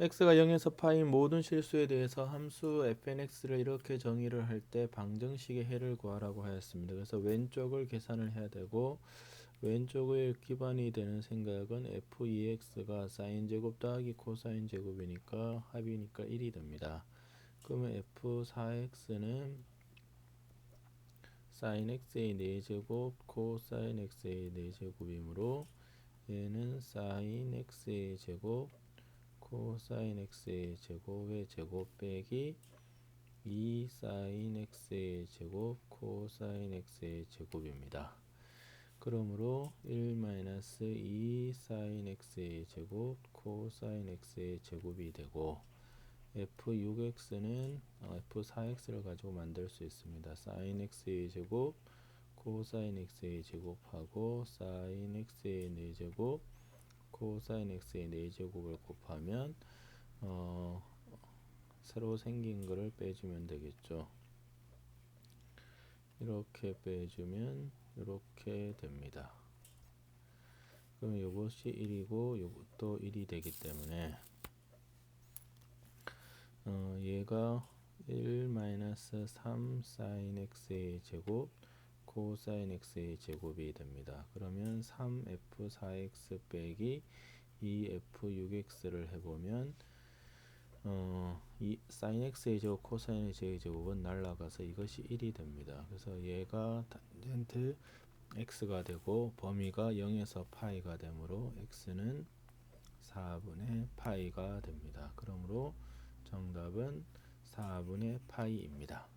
x가 0에서 파인 모든 실수에 대해서 함수 fnx를 이렇게 정의를 할 때 방정식의 해를 구하라고 하였습니다. 그래서 왼쪽을 계산을 해야 되고 왼쪽의 기반이 되는 생각은 f2x가 사인 제곱 더하기 코사인 제곱이니까 합이니까 1이 됩니다. 그러면 f4x는 사인 x의 4제곱 코사인 x의 4제곱이므로 얘는 사인 x의 제곱 코사인 x의 제곱의 제곱 빼기 2 사인 x의 제곱 코사인 x의 제곱입니다. 그러므로 1 마이너스 2 사인 x의 제곱 코사인 x의 제곱이 되고 f6x는 f4x를 가지고 만들 수 있습니다. 사인 x의 제곱 코사인 x의 제곱하고 사인 x의 4제곱 코사인 x의 4제곱을 곱하면 어, 새로 생긴 거를 빼주면 되겠죠. 이렇게 빼주면 이렇게 됩니다. 그럼 이것이 1이고 이것도 1이 되기 때문에 어, 얘가 1 마이너스 3 사인 x의 제곱 코사인 x의 제곱이 됩니다. 그러면 3f4x 빼기 2f6x를 해보면 어, 이 사인 x의 제곱 코사인 x의 제곱은 날라가서 이것이 1이 됩니다. 그래서 얘가 탄젠트 x가 되고 범위가 0에서 파이가 되므로 x는 4분의 파이가 됩니다. 그러므로 정답은 4분의 파이입니다.